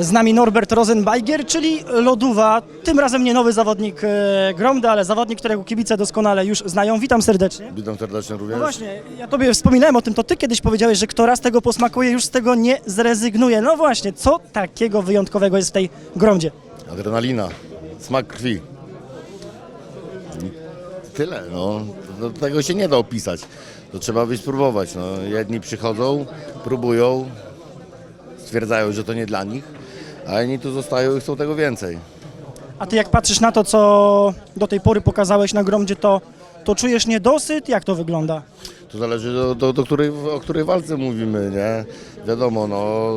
Z nami Norbert Rosenbeiger, czyli Loduwa, tym razem nie nowy zawodnik e, Gromdy, ale zawodnik, którego kibice doskonale już znają. Witam serdecznie. Witam serdecznie również. No właśnie, ja tobie wspominałem o tym, to ty kiedyś powiedziałeś, że kto raz tego posmakuje, już z tego nie zrezygnuje. No właśnie, co takiego wyjątkowego jest w tej Gromdzie? Adrenalina, smak krwi. Tyle, no. Do tego się nie da opisać. To trzeba by spróbować. No. Jedni przychodzą, próbują, stwierdzają, że to nie dla nich, a inni tu zostają i chcą tego więcej. A ty jak patrzysz na to, co do tej pory pokazałeś na Gromdzie, to, to czujesz niedosyt? Jak to wygląda? To zależy do, do, do której, o której walce mówimy, nie? Wiadomo, no,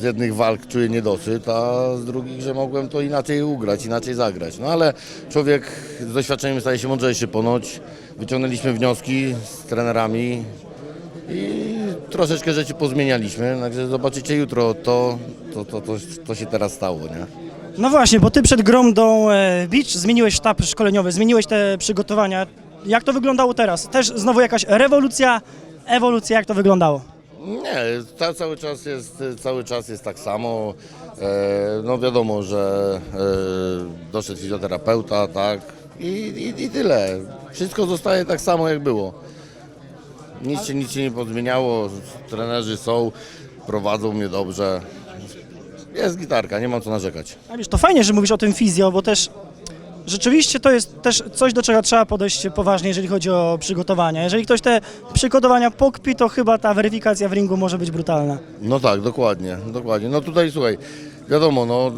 z jednych walk czuję niedosyt, a z drugich, że mogłem to inaczej ugrać, inaczej zagrać. No ale człowiek z doświadczeniem staje się mądrzejszy ponoć. Wyciągnęliśmy wnioski z trenerami i troszeczkę rzeczy pozmienialiśmy. Także zobaczycie jutro to, to, to, to, to się teraz stało, nie? No właśnie, bo ty przed Gromdą e, Beach zmieniłeś sztab szkoleniowy, zmieniłeś te przygotowania. Jak to wyglądało teraz? Też znowu jakaś rewolucja, ewolucja, jak to wyglądało? Nie, ta, cały, czas jest, cały czas jest tak samo. E, no wiadomo, że e, doszedł fizjoterapeuta, tak, i, i, i tyle. Wszystko zostaje tak samo, jak było. Nic się, nic się nie pozmieniało, trenerzy są, prowadzą mnie dobrze. Jest gitarka, nie mam co narzekać. A wiesz, to fajnie, że mówisz o tym fizjo, bo też rzeczywiście to jest też coś, do czego trzeba podejść poważnie, jeżeli chodzi o przygotowania. Jeżeli ktoś te przygotowania pokpi, to chyba ta weryfikacja w ringu może być brutalna. No tak, dokładnie, dokładnie. No tutaj słuchaj, wiadomo, no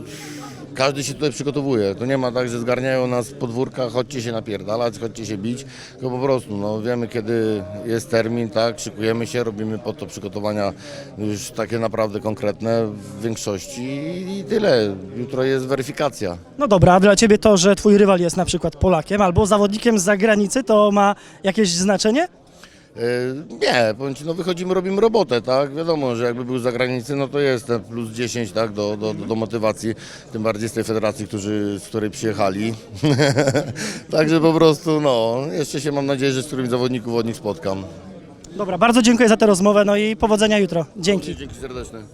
każdy się tutaj przygotowuje. To nie ma tak, że zgarniają nas z podwórka, chodźcie się napierdalać, chodźcie się bić, tylko po prostu, no wiemy kiedy jest termin, tak, szykujemy się, robimy po to przygotowania już takie naprawdę konkretne w większości i, tyle. Jutro jest weryfikacja. No dobra, a dla ciebie to, że twój rywal jest na przykład Polakiem albo zawodnikiem z zagranicy, to ma jakieś znaczenie? Yy, Nie, powiem ci, no wychodzimy, robimy robotę, tak? Wiadomo, że jakby był z zagranicy, no to jest ten plus 10, tak, do, do, do motywacji, tym bardziej z tej federacji, którzy, z której przyjechali. Także po prostu, no, jeszcze się mam nadzieję, że z którymś zawodników od nich spotkam. Dobra, bardzo dziękuję za tę rozmowę, no i powodzenia jutro. Dzięki. Dzięki serdeczne.